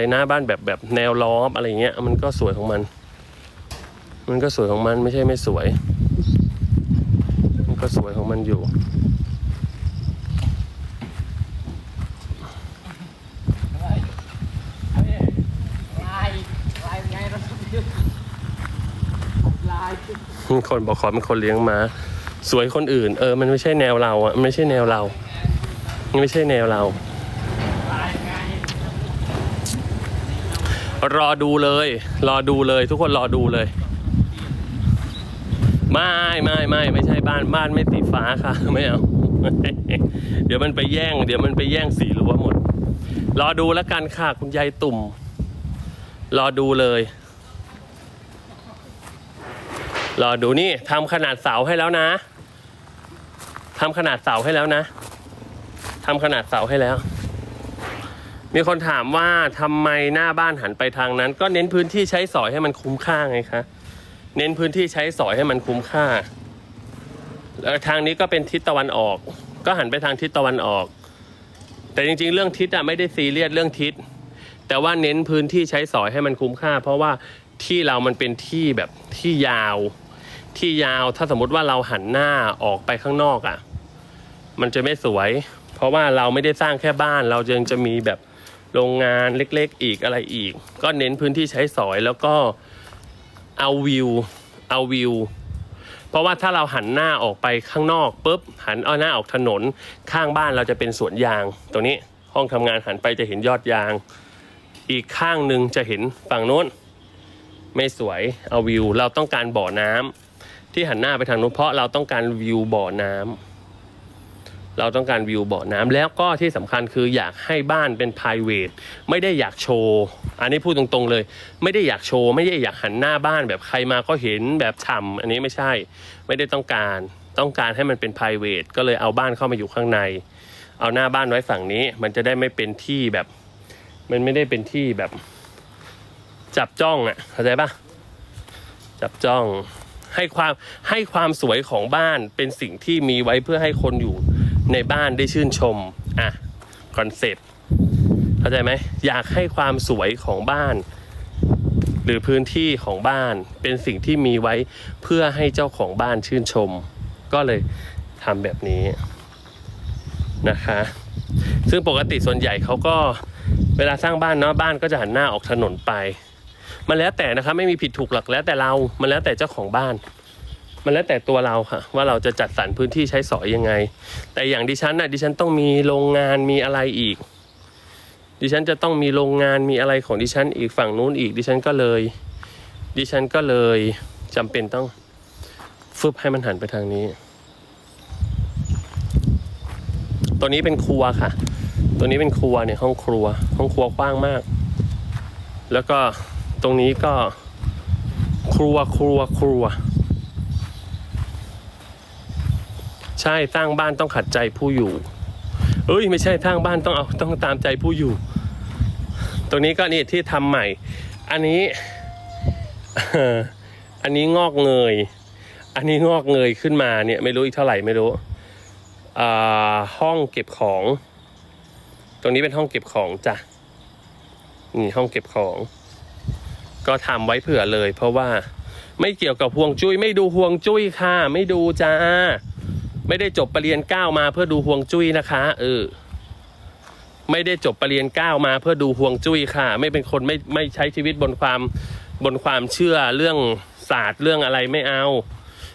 ในหน้าบ้านแบบแบบแนวล้อมอะไรเงี้ย มันก็สวยของมัน มันก็สวยของมันไม่ใช่ไม่สวย มันก็สวยของมันอยู่ คนบอกขอเป็นคนเลี้ยงม้าสวยคนอื่น เออ มันไม่ใช่แนวเราอะไม่ใช่แนวเรา ไม่ใช่แนวเรา ลายไง รอดูเลย รอดูเลยทุกคนรอดูเลย ไม่ไม่ไม่ไม่ใช่บ้านบ้านไม่สีฟ้าค่ะไม่เอาเดี๋ยวมันไปแย่ง เดี๋ยวมันไปแย่งสีรั้วหมด รอดูแล้วกันค่ะคุณยายตุ่ม รอดูเลย รอดูนี่ทำขนาดเสาให้แล้วนะทำขนาดเสาให้แล้วนะทำขนาดเสาให้แล้ว มีคนถามว่าทำไมหน้าบ้านหันไปทางนั้น ก็เน้นพื้นที่ใช้สอยให้มันคุ้มค่าไงคะ เน้นพื้นที่ใช้สอยให้มันคุ้มค่า แล้วทางนี้ก็เป็นทิศตะวันออก ก็หันไปทางทิศตะวันออก แต่จริงๆ เรื่องทิศอะไม่ได้ซีเรียสเรื่องทิศ แต่ว่าเน้นพื้นที่ใช้สอยให้มันคุ้มค่า เพราะว่าที่เรามันเป็นที่แบบที่ยาว ที่ยาวถ้าสมมติว่าเราหันหน้าออกไปข้างนอกอะมันจะไม่สวย เพราะว่าเราไม่ได้สร้างแค่บ้าน เรายังจะมีแบบ โรงงานเล็กๆ อีกอะไรอีก ก็เน้นพื้นที่ใช้สอยแล้วก็เอาวิวเอาวิว เพราะว่าถ้าเราหันหน้าออกไปข้างนอกปุ๊บหันเอาหน้าออกถนนข้างบ้านเราจะเป็นสวนยาง ตรงนี้ห้องทำงานหันไปจะเห็นยอดยาง อีกข้างหนึ่งจะเห็นฝั่งโน้น ไม่สวยเอาวิว เราต้องการบ่อน้ำที่หันหน้าไปทางโน้นเพราะเราต้องการวิวบ่อน้ำ เราต้องการวิวบ่อน้ำแล้วก็ที่สำคัญคืออยากให้บ้านเป็น p r i v a t ไม่ได้อยากโชว์ อันนี้พูดตรงๆเลย ไม่ได้อยากโชว์ ไม่ได้อยากหันหน้าบ้านแบบใครมาก็เห็นแบบฉ่ำอันนี้ไม่ใช่ ไม่ได้ต้องการต้องการให้มันเป็น p r i v a t ก็เลยเอาบ้านเข้ามาอยู่ข้างใน เอาหน้าบ้านไว้ฝั่งนี้ มันจะได้ไม่เป็นที่แบบ มันไม่ได้เป็นที่แบบจับจ้องอะเข้าใจปะจับจ้องให้ความให้ความสวยของบ้านเป็นสิ่งที่มีไว้เพื่อให้คนอยู่ ในบ้านได้ชื่นชม อะ คอนเซปต์เข้าใจไหม อยากให้ความสวยของบ้าน หรือพื้นที่ของบ้านเป็นสิ่งที่มีไว้เพื่อให้เจ้าของบ้านชื่นชม ก็เลยทำแบบนี้นะคะ ซึ่งปกติส่วนใหญ่เขาก็เวลาสร้างบ้านเนาะบ้านก็จะหันหน้าออกถนนไป มันแล้วแต่นะครับไม่มีผิดถูกหลักแล้วแต่เรา มันแล้วแต่เจ้าของบ้าน มันแล้วแต่ตัวเราค่ะ ว่าเราจะจัดสรรพื้นที่ใช้สอยยังไง แต่อย่างดิฉันน่ะดิฉันต้องมีโรงงานมีอะไรอีก ดิฉันจะต้องมีโรงงานมีอะไรของดิฉันอีกฝั่งนู้นอีกดิฉันก็เลย ดิฉันก็เลยจำเป็นต้องฟึบให้มันหันไปทางนี้ ตัวนี้เป็นครัวค่ะ ตัวนี้เป็นครัวเนี่ยห้องครัว ห้องครัวกว้างมาก แล้วก็ตรงนี้ก็ครัวครัวครัว ใช่สร้างบ้านต้องขัดใจผู้อยู่ เอ้ยไม่ใช่สร้างบ้านต้องเอาต้องตามใจผู้อยู่ ตรงนี้ก็นี่ที่ทำใหม่ อันนี้อันนี้งอกเงย อันนี้งอกเงยขึ้นมาเนี่ยไม่รู้อีกเท่าไหร่ไม่รู้อ่าห้องเก็บของ ตรงนี้เป็นห้องเก็บของจ้ะนี่ห้องเก็บของ ก็ทำไว้เผื่อเลย เพราะว่าไม่เกี่ยวกับห่วงจุ้ยไม่ดูห่วงจุ้ยค่ะ ไม่ดูจ้า ไม่ได้จบปรริญญาเก้ามาเพื่อดูห่วงจุ้ยนะคะเออไม่ได้จบปรริญญาเก้ามาเพื่อดูห่วงจุ้ยค่ะ ไม่เป็นคนไม่ไม่ใช้ชีวิตบนความบนความเชื่อเรื่องศาสตร์เรื่องอะไรไม่เอา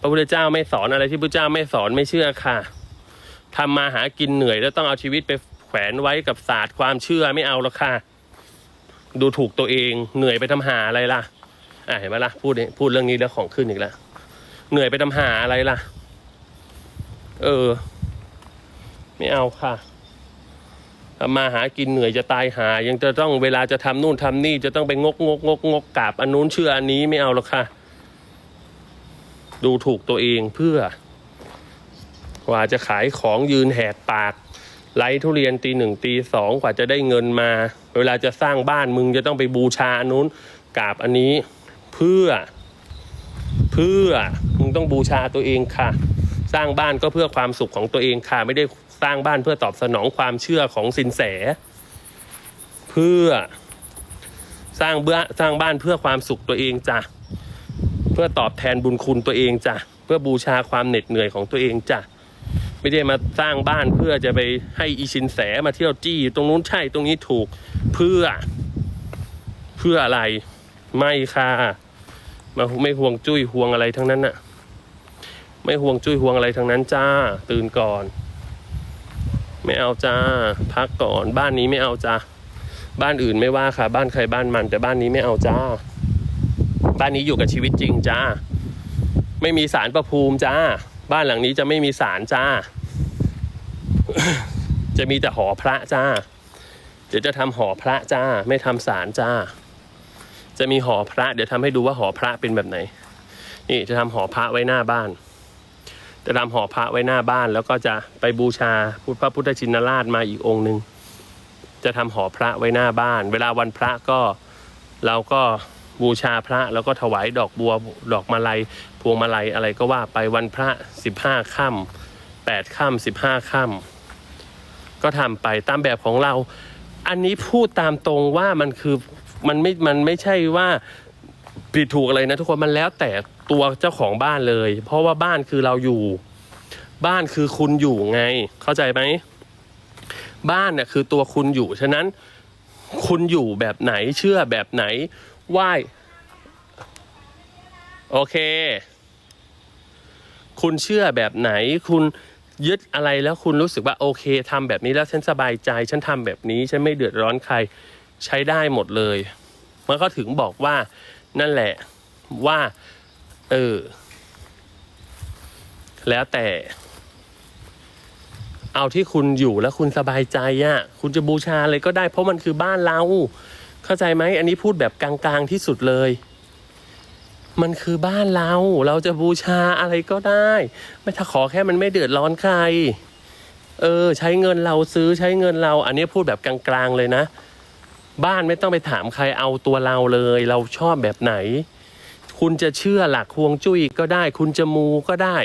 พระพุทธเจ้าไม่สอนอะไรที่พระเจ้าไม่สอนไม่เชื่อค่ะทำมาหากินเหนื่อยแล้วต้องเอาชีวิตไปแขวนไว้กับศาสตร์ความเชื่อไม่เอาหรอกค่ะ ดูถูกตัวเองเหนื่อยไปทำหาอะไรล่ะอะเห็นไหมล่ะพูดพูดเรื่องนี้แล้วของขึ้นอีกแล้วเหนื่อยไปทำหาอะไรล่ะ เออ ไม่เอาค่ะทำมาหากินเหนื่อยจะตายหา ยังจะต้องเวลาจะทำนู่นทำนี่ จะต้องไปงกงกงกงกกาบอันนู้นเชื่ออันนี้ไม่เอาหรอกค่ะ ดูถูกตัวเองเพื่อ กว่าจะขายของยืนแหกปากไล่ทุเรียนตีหนึ่งตีสองกว่าจะได้เงินมา เวลาจะสร้างบ้านมึงจะต้องไปบูชาอันนู้นกราบอันนี้ เพื่อ เพื่อมึงต้องบูชาตัวเองค่ะ สร้างบ้านก็เพื่อความสุขของตัวเองค่ะ ไม่ได้สร้างบ้านเพื่อตอบสนองความเชื่อของสินแส เพื่อสร้างเบื้อสร้างบ้านเพื่อความสุขตัวเองจ้ะเพื่อตอบแทนบุญคุณตัวเองจ้ะเพื่อบูชาความเหน็ดเหนื่อยของตัวเองจ้ะไม่ได้มาสร้างบ้านเพื่อจะไปให้อีชินแสมาเที่ยวจี้ตรงนู้นใช่ตรงนี้ถูกเพื่อ เพื่ออะไรไม่ค่ะมาไม่ห่วงจุ้ยห่วงอะไรทั้งนั้นน่ะ ไม่ห่วงจุ้ยห่วงอะไรทั้งนั้นจ้า ตื่นก่อน ไม่เอาจ้า พักก่อน บ้านนี้ไม่เอาจ้าบ้านอื่นไม่ว่าค่ะ บ้านใครบ้านมัน แต่บ้านนี้ไม่เอาจ้า บ้านนี้อยู่กับชีวิตจริงจ้า ไม่มีสารประภูมิจ้า บ้านหลังนี้จะไม่มีสารจ้า จะมีแต่หอพระจ้าเดี๋ยวจะทำหอพระจ้า ไม่ทำสารจ้า จะมีหอพระ เดี๋ยวทำให้ดูว่าหอพระเป็นแบบไหน นี่จะทำหอพระไว้หน้าบ้าน จะทำห่อพระไว้หน้าบ้าน แล้วก็จะไปบูชาพุทธพระพุทธชินราชมาอีกองค์หนึ่งจะทำห่อพระไว้หน้าบ้าน เวลาวันพระก็เราก็บูชาพระแล้วก็ถวายดอกบัวดอกมาลัย พวงมาลัยอะไรก็ว่าไปวันพระสิบห้าค่ำแปดค่ำสิบห้าค่ำก็ทำไปตามแบบของเรา อันนี้พูดตามตรงว่ามันคือมันไม่มันไม่ใช่ว่าผิดถูกอะไรนะทุกคนมันแล้วแต่ ตัวเจ้าของบ้านเลย เพราะว่าบ้านคือเราอยู่ บ้านคือคุณอยู่ไง เข้าใจไหมบ้านเนี่ยคือตัวคุณอยู่ ฉะนั้น คุณอยู่แบบไหนเชื่อแบบไหนไหวโอเค คุณเชื่อแบบไหน คุณยึดอะไรแล้วคุณรู้สึกว่าโอเคทำแบบนี้แล้วฉันสบายใจ ฉันทำแบบนี้ ฉันไม่เดือดร้อนใคร ใช้ได้หมดเลย มันก็ถึงบอกว่านั่นแหละว่า เออ แล้วแต่ เอาที่คุณอยู่แล้วคุณสบายใจอะ่ะคุณจะบูชาอะไรก็ได้ เพราะมันคือบ้านเรา เข้าใจไหม อันนี้พูดแบบกลางๆที่สุดเลย มันคือบ้านเรา เราจะบูชาอะไรก็ได้ ไม่ถ้าขอแค่มันไม่เดือดร้อนใคร เออ ใช้เงินเราซื้อใช้เงินเรา อันนี้พูดแบบกลางๆเลยนะ บ้านไม่ต้องไปถามใครเอาตัวเราเลย เราชอบแบบไหน คุณจะเชื่อหลักฮวงจุ้ยก็ได้ คุณจะมูก็ได้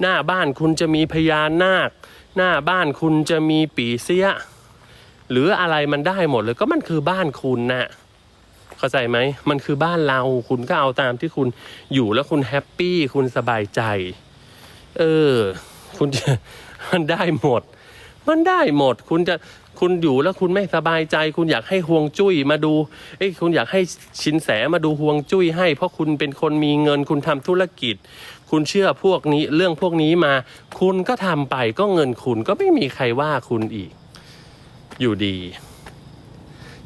หน้าบ้านคุณจะมีพญานาค หน้าบ้านคุณจะมีปีเสีย หรืออะไรมันได้หมดเลยก็มันคือบ้านคุณน่ะเข้าใจไหมมันคือบ้านเราคุณก็เอาตามที่คุณอยู่แล้วคุณแฮปปี้คุณสบายใจ เออ คุณจะมันได้หมด มันได้หมด คุณจะคุณอยู่แล้วคุณไม่สบายใจ คุณอยากให้ห่วงจุ้ยมาดูเอ้ยคุณอยากให้ชินแสมาดูห่วงจุ้ยให้ เพราะคุณเป็นคนมีเงิน คุณทำธุรกิจ คุณเชื่อพวกนี้เรื่องพวกนี้มา คุณก็ทำไปก็เงินคุณก็ไม่มีใครว่าคุณอีก อยู่ดี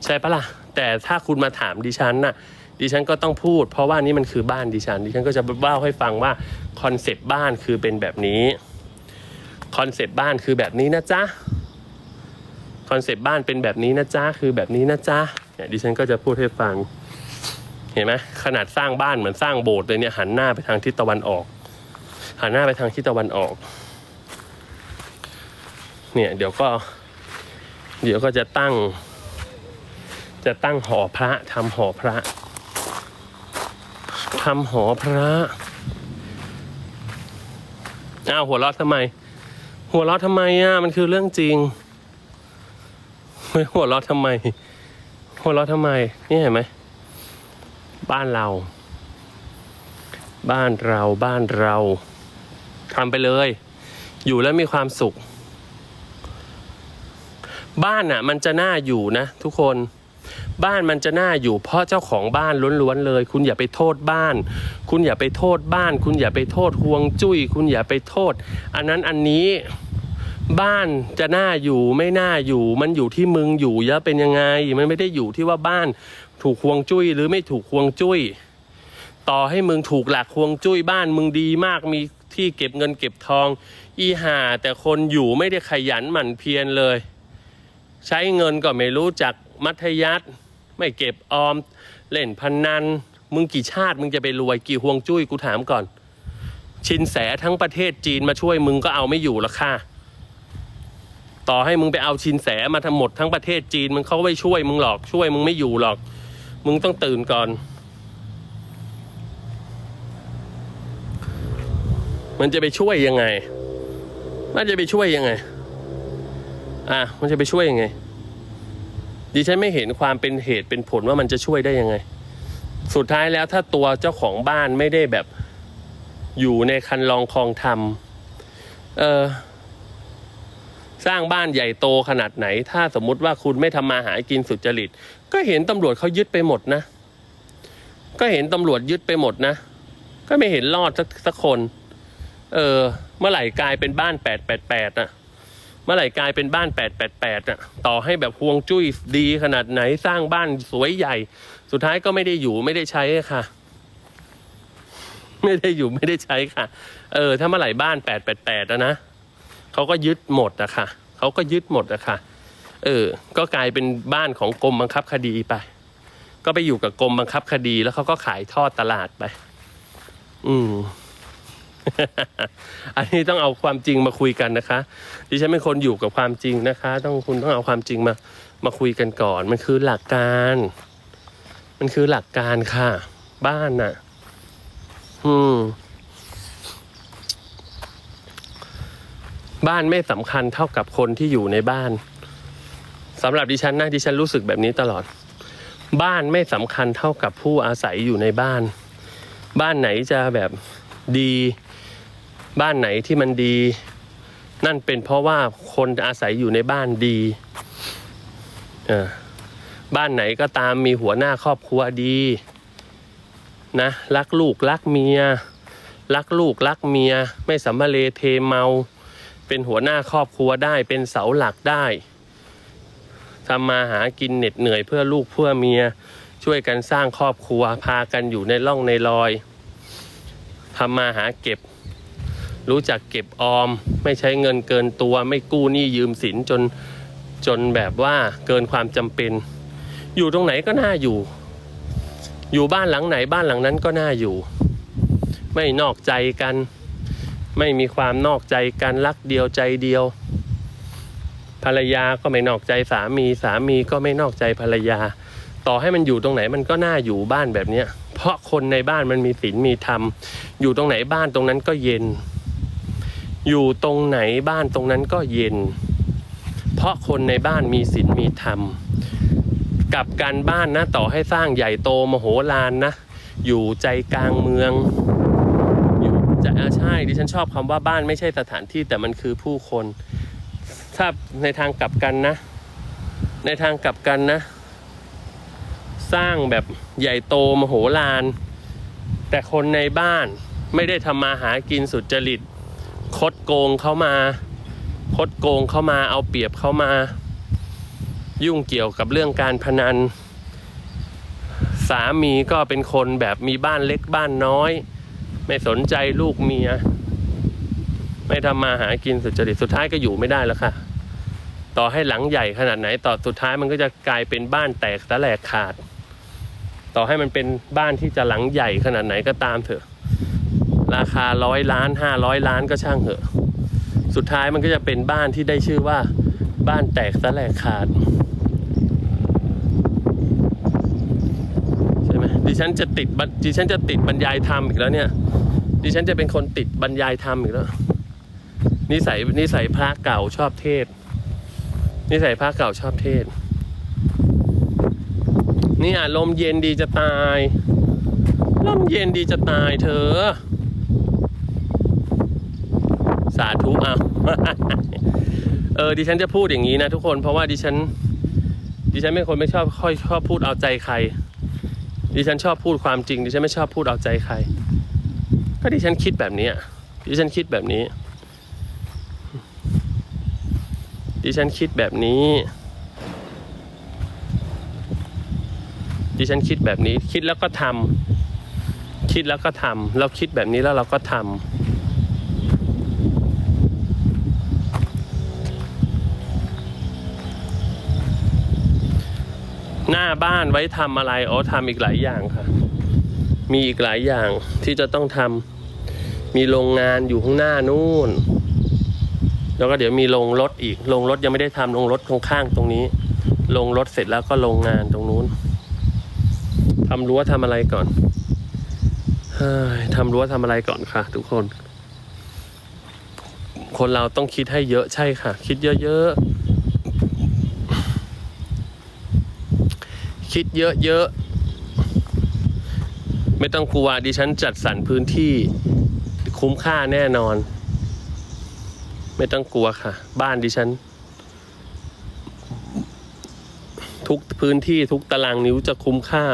ใช่ปะล่ะ แต่ถ้าคุณมาถามดิฉันน่ะดิฉันก็ต้องพูด เพราะว่านี่มันคือบ้านดิฉันดิฉันก็จะเล่าให้ฟังว่าคอนเซปต์บ้านคือเป็นแบบนี้ คอนเซปต์บ้านคือแบบนี้นะจ๊ะคอนเซปต์บ้านเป็นแบบนี้นะจ๊ะคือแบบนี้นะจ๊ะเนี่ยดิฉันก็จะพูดให้ฟัง เห็นไหมขนาดสร้างบ้านเหมือนสร้างโบสถ์เลยเนี่ยหันหน้าไปทางทิศตะวันออก หันหน้าไปทางทิศตะวันออก เนี่ยเดี๋ยวก็ เดี๋ยวก็จะตั้ง จะตั้งหอพระทำหอพระทำหอพระอ้าวหัวเราะทำไม หัวเราะทำไมอะ มันคือเรื่องจริงไม่หัวเราะทำไม หัวเราะทำไม นี่เห็นไหม บ้านเรา บ้านเราบ้านเราทำไปเลย อยู่แล้วมีความสุข บ้านอะ มันจะน่าอยู่นะทุกคน บ้านมันจะน่าอยู่เพราะเจ้าของบ้านล้วนๆเลย คุณอย่าไปโทษบ้าน คุณอย่าไปโทษบ้าน คุณอย่าไปโทษห่วงจุ้ย คุณอย่าไปโทษ อันนั้นอันนี้บ้านจะน่าอยู่ไม่น่าอยู่มันอยู่ที่มึงอยู่เยอะเป็นยังไง มันไม่ได้อยู่ที่ว่าบ้านถูกห่วงจุ้ย หรือไม่ถูกห่วงจุ้ย ต่อให้มึงถูกหลักห่วงจุ้ยบ้านมึงดีมากมีที่เก็บเงินเก็บทอง อีห่าแต่คนอยู่ไม่ได้ขยันหมั่นเพียรเลย ใช้เงินก็ไม่รู้จักมัธยัติ ไม่เก็บออม เล่นพนัน มึงกี่ชาติ มึงจะไปรวยกี่ห่วงจุ้ยกูถามก่อน ชินแสทั้งประเทศจีนมาช่วยมึงก็เอาไม่อยู่หรอกค่ะ ต่อให้มึงไปเอาชินแสมาทั้งหมดทั้งประเทศจีนมึงเขาไม่ช่วยมึงหรอกช่วยมึงไม่อยู่หรอก มึงต้องตื่นก่อน มันจะไปช่วยยังไงมันจะไปช่วยยังไง อะ มันจะไปช่วยยังไง ดิฉันไม่เห็นความเป็นเหตุเป็นผลว่ามันจะช่วยได้ยังไง สุดท้ายแล้วถ้าตัวเจ้าของบ้านไม่ได้แบบอยู่ในคันลองคลองธรรมเออสร้างบ้านใหญ่โตขนาดไหน ถ้าสมมุติว่าคุณไม่ทำมาหากินสุจริต ก็เห็นตำรวจเขายึดไปหมดนะ ก็เห็นตำรวจยึดไปหมดนะ ก็ไม่เห็นรอดสักสักคน เออ เมื่อไหร่กลายเป็นบ้านแปดแปดแปดอะ เมื่อไหร่กลายเป็นบ้านแปดแปดแปดอะต่อให้แบบฮวงจุ้ยดีขนาดไหนสร้างบ้านสวยใหญ่ สุดท้ายก็ไม่ได้อยู่ไม่ได้ใช้ค่ะ ไม่ได้อยู่ไม่ได้ใช้ค่ะ เออ ถ้าเมื่อไหร่บ้านแปดแปดแปดนะเขาก็ยึดหมดอะค่ะเขาก็ยึดหมดอะค่ะ เออ ก็กลายเป็นบ้านของกรมบังคับคดีไป ก็ไปอยู่กับกรมบังคับคดีแล้วเขาก็ขายทอดตลาดไป อืม อันนี้ต้องเอาความจริงมาคุยกันนะคะ ดิฉันเป็นคนอยู่กับความจริงนะคะ ต้องคุณต้องเอาความจริงมามาคุยกันก่อน มันคือหลักการ มันคือหลักการค่ะ บ้านน่ะ อืม บ้านไม่สำคัญเท่ากับคนที่อยู่ในบ้านสำหรับดิฉันนะดิฉันรู้สึกแบบนี้ตลอด บ้านไม่สำคัญเท่ากับผู้อาศัยอยู่ในบ้าน บ้านไหนจะแบบดี บ้านไหนที่มันดี นั่นเป็นเพราะว่าคนอาศัยอยู่ในบ้านดีบ้านไหนก็ตามมีหัวหน้าครอบครัวดีนะรักลูกรักเมีย รักลูกรักเมีย ไม่สัมมาเลเทเมา เป็นหัวหน้าครอบครัวได้เป็นเสาหลักได้ทำมาหากินเหน็ดเหนื่อยเพื่อลูกเพื่อเมีย ช่วยกันสร้างครอบครัวพากันอยู่ในร่องในรอยทำมาหาเก็บ รู้จักเก็บออม ไม่ใช้เงินเกินตัว ไม่กู้หนี้ยืมสินจนจนแบบว่าเกินความจำเป็น อยู่ตรงไหนก็น่าอยู่ อยู่บ้านหลังไหนบ้านหลังนั้นก็น่าอยู่ ไม่นอกใจกัน ไม่มีความนอกใจกันรักเดียวใจเดียว ภรรยาก็ไม่นอกใจสามีสามีก็ไม่นอกใจภรรยา ต่อให้มันอยู่ตรงไหนมันก็น่าอยู่บ้านแบบเนี้ยเพราะคนในบ้านมันมีศีลมีธรรม อยู่ตรงไหนบ้านตรงนั้นก็เย็น อยู่ตรงไหนบ้านตรงนั้นก็เย็น เพราะคนในบ้านมีศีลมีธรรมกับการบ้านนะต่อให้สร้างใหญ่โตมโหฬารนะอยู่ใจกลางเมือง อยู่จะอ่าใช่ดิฉันชอบคำว่าบ้านไม่ใช่สถานที่แต่มันคือผู้คน ถ้าในทางกลับกันนะ ในทางกลับกันนะ สร้างแบบใหญ่โตมโหฬารแต่คนในบ้านไม่ได้ทำมาหากินสุจริต คดโกงเข้ามา คดโกงเข้ามาเอาเปรียบเข้ามา ยุ่งเกี่ยวกับเรื่องการพนัน สามีก็เป็นคนแบบมีบ้านเล็กบ้านน้อย ไม่สนใจลูกเมีย ไม่ทำมาหากินสุจริตสุดท้ายก็อยู่ไม่ได้แล้วค่ะ ต่อให้หลังใหญ่ขนาดไหนต่อสุดท้ายมันก็จะกลายเป็นบ้านแตกสแลกขาด ต่อให้มันเป็นบ้านที่จะหลังใหญ่ขนาดไหนก็ตามเถอะ ราคาร้อยล้านห้าร้อยล้านก็ช่างเถอะ สุดท้ายมันก็จะเป็นบ้านที่ได้ชื่อว่า บ้านแตกสแลกขาด ใช่ไหมดิฉันจะติดดิฉันจะติดบรรยายธรรมอีกแล้วเนี่ย ดิฉันจะเป็นคนติดบรรยายธรรมอีกแล้วนิสัยนิสัยพระเก่าชอบเทศ นิสัยพระเก่าชอบเทศ นี่ยลมเย็นดีจะตาย ลมเย็นดีจะตายเธอ สาธุเอาเออดิฉันจะพูดอย่างนี้นะทุกคนเพราะว่าดิฉัน ดิฉันเป็นคนไม่ชอบค่อยชอบพูดเอาใจใคร ดิฉันชอบพูดความจริง ดิฉันไม่ชอบพูดเอาใจใคร ก็ดิฉันคิดแบบนี้ดิฉันคิดแบบนี้ ดิฉันคิดแบบนี้ ดิฉันคิดแบบนี้ คิดแล้วก็ทำคิดแล้วก็ทำเราคิดแบบนี้แล้วเราก็ทำ หน้าบ้านไว้ทำอะไรอ๋อทำอีกหลายอย่างค่ะ มีอีกหลายอย่างที่จะต้องทำมีโรงงานอยู่ข้างหน้านู่น แล้วก็เดี๋ยวมีโรงรถอีกโรงรถยังไม่ได้ทำโรงรถข้างๆตรงนี้โรงรถเสร็จแล้วก็โรงงานตรงนู้นทำรั้วทำอะไรก่อนทำรั้วทำอะไรก่อนค่ะ ทุกคน คนเราต้องคิดให้เยอะใช่ค่ะ คิดเยอะๆ คิดเยอะๆ ไม่ต้องกลัวดิฉันจัดสรรพื้นที่คุ้มค่าแน่นอน ไม่ต้องกลัวค่ะ บ้านดิฉัน ทุกพื้นที่ทุกตารางนิ้วจะคุ้มค่า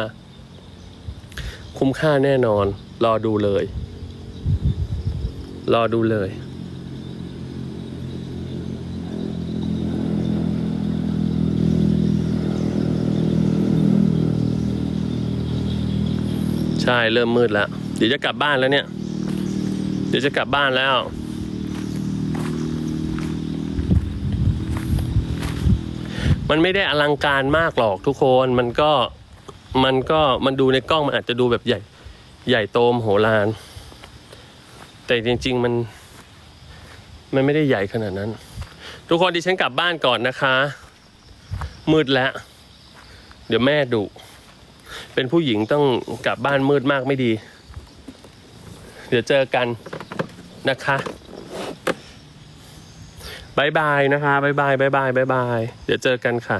คุ้มค่าแน่นอน รอดูเลย รอดูเลย ช่เริ่มมืดแล้ว เดี๋ยวจะกลับบ้านแล้วเนี่ย เดี๋ยวจะกลับบ้านแล้ว มันไม่ได้อลังการมากหรอกทุกคนมันก็มันก็มันดูในกล้องมันอาจจะดูแบบใหญ่ ใหญ่โตมโหฬารแต่จริง ๆ มัน มันไม่ได้ใหญ่ขนาดนั้น ทุกคนดิฉันกลับบ้านก่อนนะคะ มืดแล้ว เดี๋ยวแม่ดุ เป็นผู้หญิงต้องกลับบ้านมืดมากไม่ดี เดี๋ยวเจอกันนะคะบายบายนะคะบายบายบายบายบายบายเดี๋ยวเจอกันค่ะ